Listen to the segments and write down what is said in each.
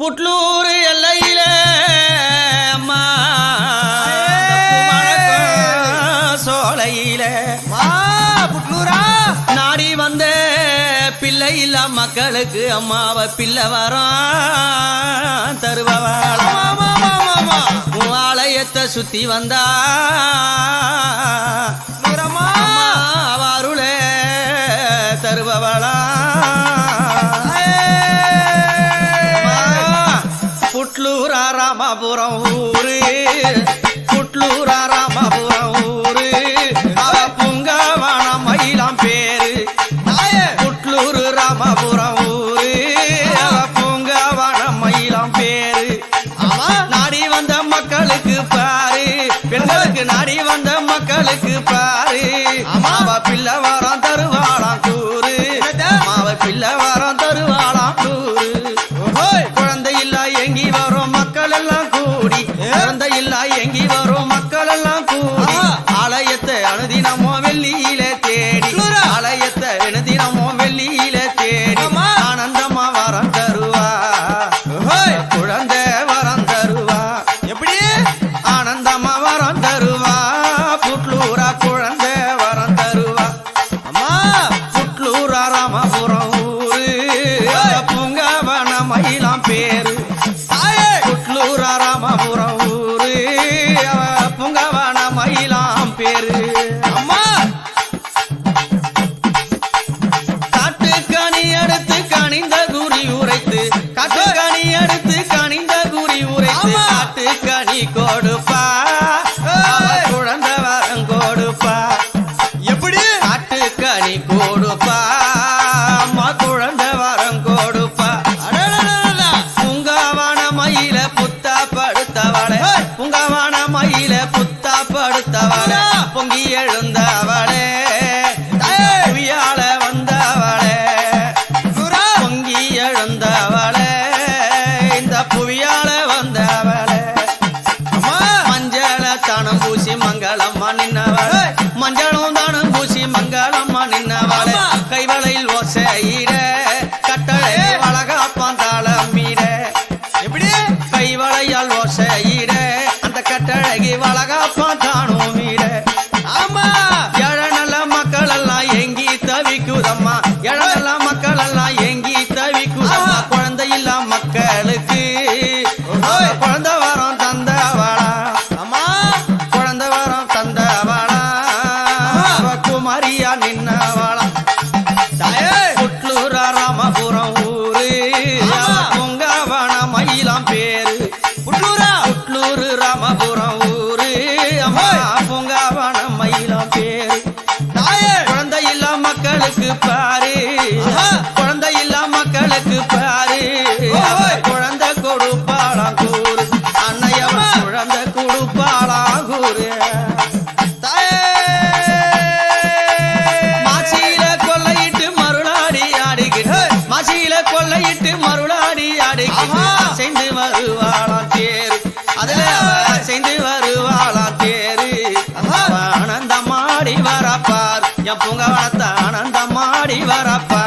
புட்லூர் எல்லையில் அம்மா. சோலையில. புட்லூரா. நாடி வந்த பிள்ளை இல்ல மக்களுக்கு அம்மாவை பிள்ளை வரோம் தருபவாளமா ஆலயத்தை சுத்தி வந்தா. அருள தருபவாளா. ಊರಾರಾಮ ಬುರ ಊರೇ பூங்கவனத்த ஆனந்தமாடி வரப்பா.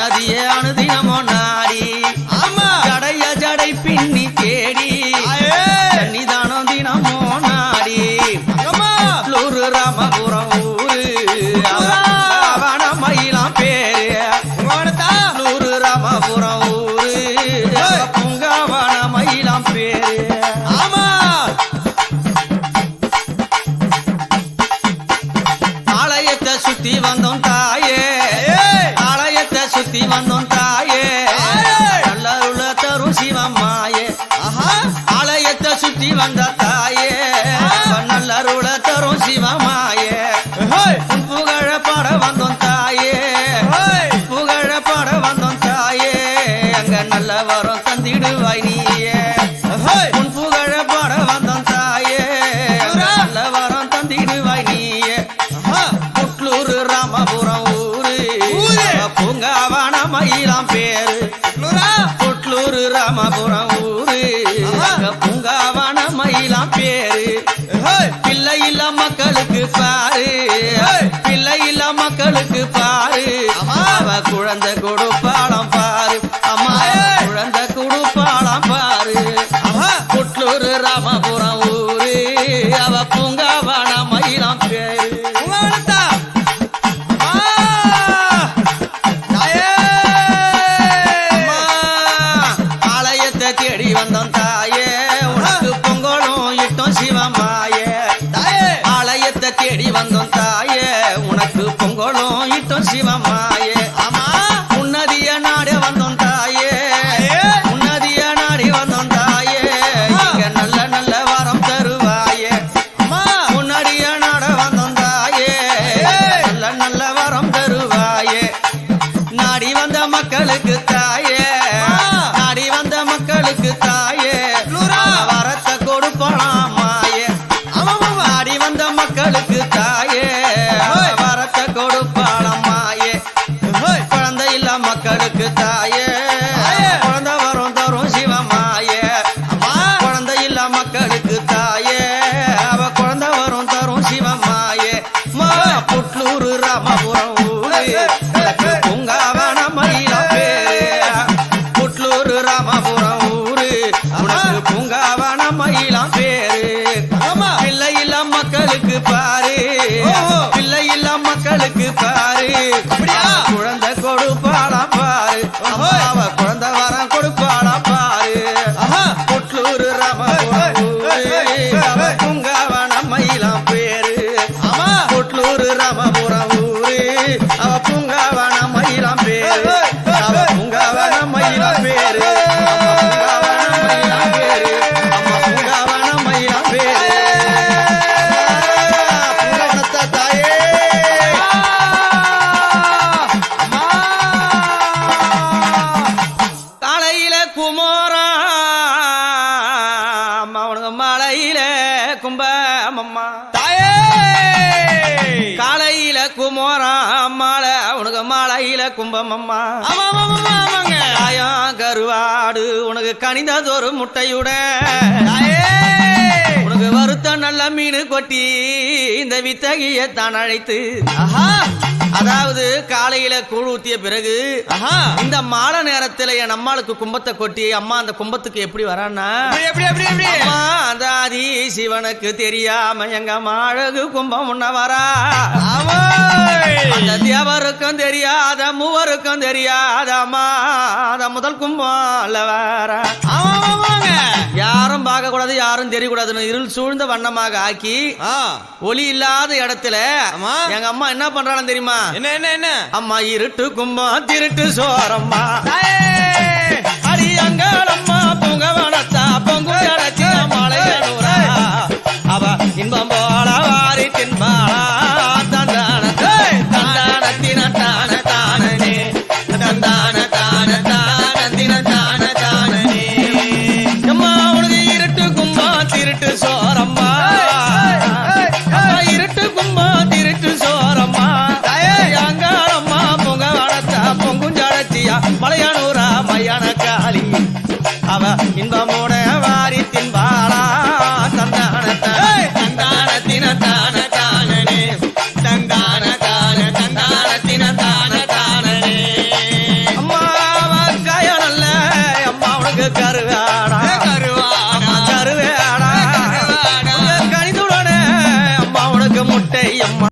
நதியே சுத்தி வந்த தாயே நல்லருள தரும் சிவமாயே. புகழ பாட வந்தோம் தாயே. புகழ பாட வந்தோம் தாயே. அங்க நல்ல வரம் தந்திடுவாய் நீயே. உன் புகழ பாட வந்தோம் தாயே. நல்ல வரம் தந்திடுவாய் நீயே. புட்லூர் ராமபுரம் ஊரு. பூங்காவான மயிலாம் பேரு. புட்லூர் ராமபுரம் மக்களுக்கு பாரு. அவ குழந்தை கொடுப்பாளம் de mamãe. புட்லூர் ராமபுரம் ஊரு. பூங்காவன மயில பேரு புட்லூர் ராமபுரம் ஊரு. உனக்கு பூங்காவன மயிலாம் பேரு. பிள்ளை இல்ல மக்களுக்கு பாரு. பிள்ளை இல்ல மக்களுக்கு பாரு. மலையில கும்பமம்மா. காலையில குமோரா மால உனக்கு மலையில கும்பமம்மா. காயம் கருவாடு உனக்கு கனிந்ததொரு முட்டையுட உனக்கு வறுத்த நல்ல மீன் கொட்டி வித்தகிய தான் அழைத்து அதாவது காலையில கூழ் ஊத்திய பிறகு இந்த மாலை நேரத்துல என் அம்மாளுக்கு கும்பத்தை கொட்டி அம்மா அந்த கும்பத்துக்கு எப்படி வரான்னா சிவனுக்கு தெரியாம எங்க அம்மா அழகு கும்பம் முன்ன வரா. அந்த தேவருக்கும் தெரியாத மூவருக்கும் தெரியாத அம்மா முதல் கும்பம் வர. யாரும் பார்க்க கூடாது யாரும் தெரியக்கூடாதுன்னு இருள் சூழ்ந்த வண்ணமாக ஆக்கி ஒளி இல்லாத இடத்துல. எங்க அம்மா என்ன பண்றாலும் தெரியுமா? என்ன என்ன என்ன? அம்மா இருட்டு கும்பம் திருட்டு சோரம்மா. 方